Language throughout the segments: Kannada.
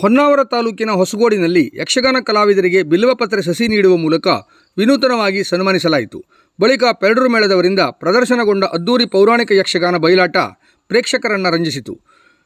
ಹೊನ್ನಾವರ ತಾಲೂಕಿನ ಹೊಸಗೋಡಿನಲ್ಲಿ ಯಕ್ಷಗಾನ ಕಲಾವಿದರಿಗೆ ಬಿಲ್ವಪತ್ರೆ ಸಸಿ ನೀಡುವ ಮೂಲಕ ವಿನೂತನವಾಗಿ ಸನ್ಮಾನಿಸಲಾಯಿತು. ಬಳಿಕ ಪೆರಡೂರು ಮೇಳದವರಿಂದ ಪ್ರದರ್ಶನಗೊಂಡ ಅದ್ದೂರಿ ಪೌರಾಣಿಕ ಯಕ್ಷಗಾನ ಬಯಲಾಟ ಪ್ರೇಕ್ಷಕರನ್ನು ರಂಜಿಸಿತು.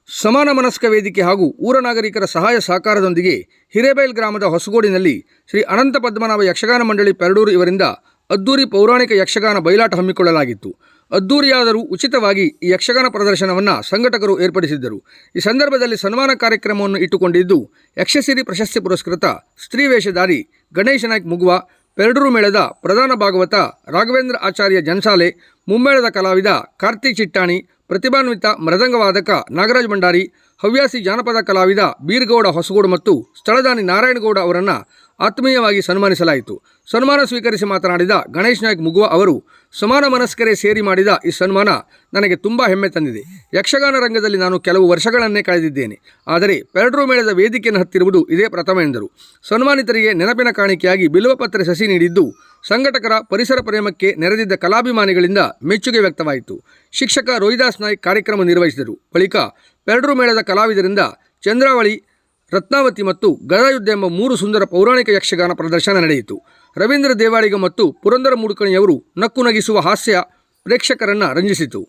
ಸಮಾನ ಮನಸ್ಕ ವೇದಿಕೆ ಹಾಗೂ ಊರ ನಾಗರಿಕರ ಸಹಾಯ ಸಹಕಾರದೊಂದಿಗೆ ಹಿರೇಬೈಲ್ ಗ್ರಾಮದ ಹೊಸಗೋಡಿನಲ್ಲಿ ಶ್ರೀ ಅನಂತ ಪದ್ಮನಾಭ ಯಕ್ಷಗಾನ ಮಂಡಳಿ ಪೆರಡೂರು ಇವರಿಂದ ಅದ್ದೂರಿ ಪೌರಾಣಿಕ ಯಕ್ಷಗಾನ ಬಯಲಾಟ ಹಮ್ಮಿಕೊಳ್ಳಲಾಗಿತ್ತು. ಅದ್ದೂರಿಯಾದರೂ ಉಚಿತವಾಗಿ ಈ ಯಕ್ಷಗಾನ ಪ್ರದರ್ಶನವನ್ನು ಸಂಘಟಕರು ಏರ್ಪಡಿಸಿದ್ದರು. ಈ ಸಂದರ್ಭದಲ್ಲಿ ಸನ್ಮಾನ ಕಾರ್ಯಕ್ರಮವನ್ನು ಇಟ್ಟುಕೊಂಡಿದ್ದು, ಯಕ್ಷಸಿರಿ ಪ್ರಶಸ್ತಿ ಪುರಸ್ಕೃತ ಸ್ತ್ರೀ ವೇಷಧಾರಿ ಗಣೇಶ ನಾಯ್ಕ್ ಮುಗುವ ಪೆರಡೂರು ಮೇಳದ ಪ್ರಧಾನ ಭಾಗವತ ರಾಘವೇಂದ್ರ ಆಚಾರ್ಯ ಜನ್ಸಾಲೆ, ಮುಮ್ಮೇಳದ ಕಲಾವಿದ ಕಾರ್ತಿಕ್ ಚಿಟ್ಟಾಣಿ, ಪ್ರತಿಭಾನ್ವಿತ ಮೃದಂಗವಾದಕ ನಾಗರಾಜ್ ಭಂಡಾರಿ, ಹವ್ಯಾಸಿ ಜಾನಪದ ಕಲಾವಿದ ಬೀರ್ಗೌಡ ಹೊಸಗೋಡು ಮತ್ತು ಸ್ಥಳದಾನಿ ನಾರಾಯಣಗೌಡ ಅವರನ್ನು ಆತ್ಮೀಯವಾಗಿ ಸನ್ಮಾನಿಸಲಾಯಿತು. ಸನ್ಮಾನ ಸ್ವೀಕರಿಸಿ ಮಾತನಾಡಿದ ಗಣೇಶ್ ನಾಯ್ಕ್ ಮುಗುವ ಅವರು ಸಮಾನ ಮನಸ್ಕರೇ ಸೇರಿ ಮಾಡಿದ ಈ ಸನ್ಮಾನ ನನಗೆ ತುಂಬ ಹೆಮ್ಮೆ ತಂದಿದೆ. ಯಕ್ಷಗಾನ ರಂಗದಲ್ಲಿ ನಾನು ಕೆಲವು ವರ್ಷಗಳನ್ನೇ ಕಳೆದಿದ್ದೇನೆ. ಆದರೆ ಪೆರಡ್ರು ಮೇಳದ ವೇದಿಕೆಯನ್ನು ಹತ್ತಿರುವುದು ಇದೇ ಪ್ರಥಮ ಎಂದರು. ಸನ್ಮಾನಿತರಿಗೆ ನೆನಪಿನ ಕಾಣಿಕೆಯಾಗಿ ಬಿಲ್ವಪತ್ರೆ ಸಸಿ ನೀಡಿದ್ದು ಸಂಘಟಕರ ಪರಿಸರ ಪ್ರೇಮಕ್ಕೆ ನೆರೆದಿದ್ದ ಕಲಾಭಿಮಾನಿಗಳಿಂದ ಮೆಚ್ಚುಗೆ ವ್ಯಕ್ತವಾಯಿತು. ಶಿಕ್ಷಕ ರೋಹಿದಾಸ್ ನಾಯ್ಕ್ ಕಾರ್ಯಕ್ರಮ ನಿರ್ವಹಿಸಿದರು. ಬಳಿಕ ಪೆರಡ್ರು ಮೇಳದ ಕಲಾವಿದರಿಂದ ಚಂದ್ರಾವಳಿ, ರತ್ನಾವತಿ ಮತ್ತು ಗದಾಯುದ್ಧ ಎಂಬ ಮೂರು ಸುಂದರ ಪೌರಾಣಿಕ ಯಕ್ಷಗಾನ ಪ್ರದರ್ಶನ ನಡೆಯಿತು. ರವೀಂದ್ರ ದೇವಾಳಿಗ ಮತ್ತು ಪುರಂದರ ಮುಡುಕಣಿಯವರು ನಕ್ಕು ನಗಿಸುವ ಹಾಸ್ಯ ಪ್ರೇಕ್ಷಕರನ್ನು ರಂಜಿಸಿತು.